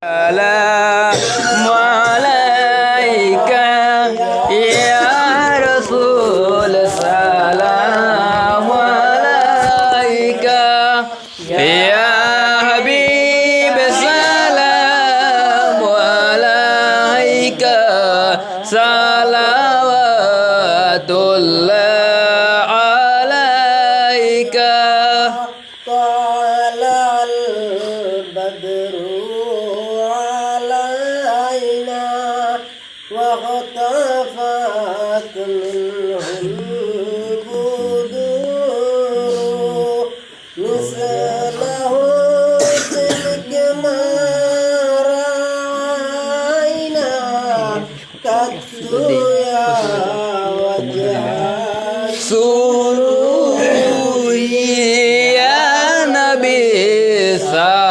سلام عليك يا رسول سلام عليك يا فات منهم بدور مثله تلك ما رأينا. تتلو يا وجه سرور يا نبي صالح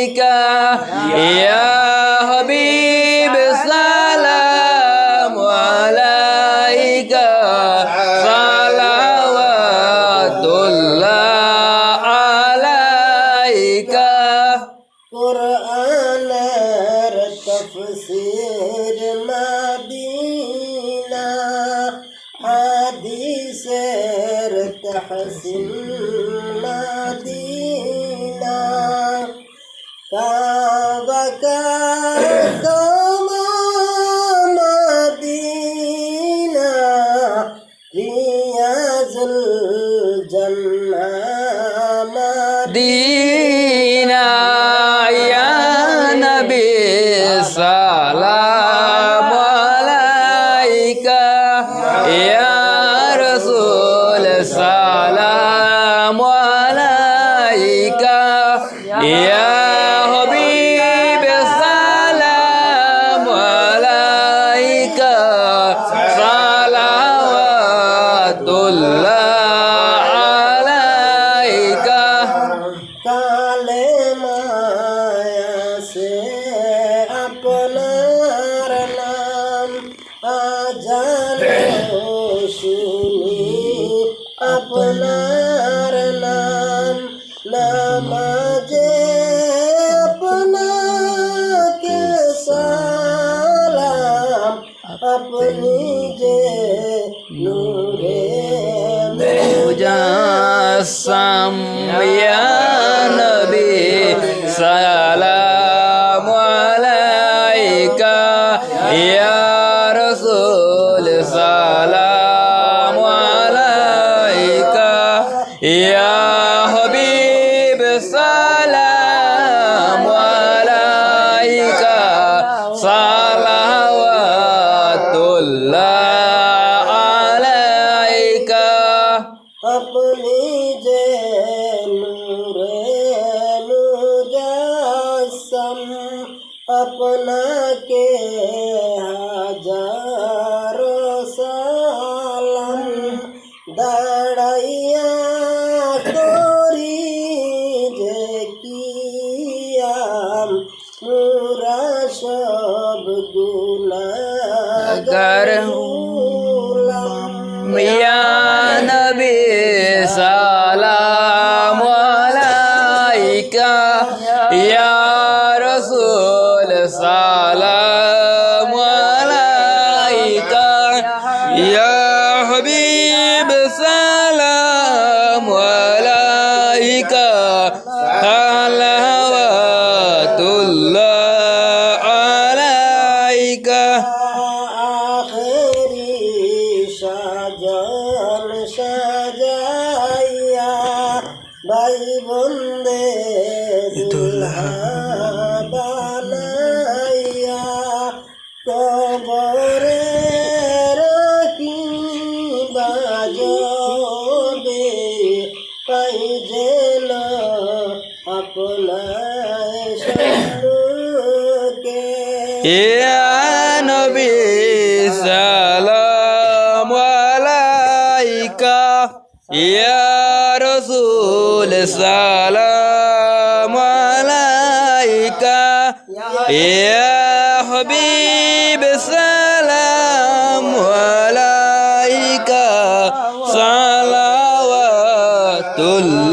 عليك. يا حبيب السلام عليك. صلوات الله عليك. قرآن التفسير ما حديث التحسين ما يا حبيب سلام عليك صلوات الله عليك কালে মায়া সে আপনার নাম আজানো আপনি যে নূরে মুজাসসাম ইয়া নবী সালাম আলাইকা ইয়া রাসূল সালাম আলাইকা ইয়া لا अपनी जे नूरे अपना के हज़ारों सालम। दड़ैया तोरी जे की कर मिया नबी सलाम अलैका या रसूल सलाम अलैका या हबीब सलाम अलैका صلواتك عليك বন্দে দুল্হা বানাইয়া কবরে রাখি বাজবে পাই যেন আপনার সঙ্গে। ইয়া নবী সালাম আলাইকা ইয়া সালাম আলাইকা। ইয়া হাবিব সালাম আলাইকা। সালাওয়াতুল্লাহ।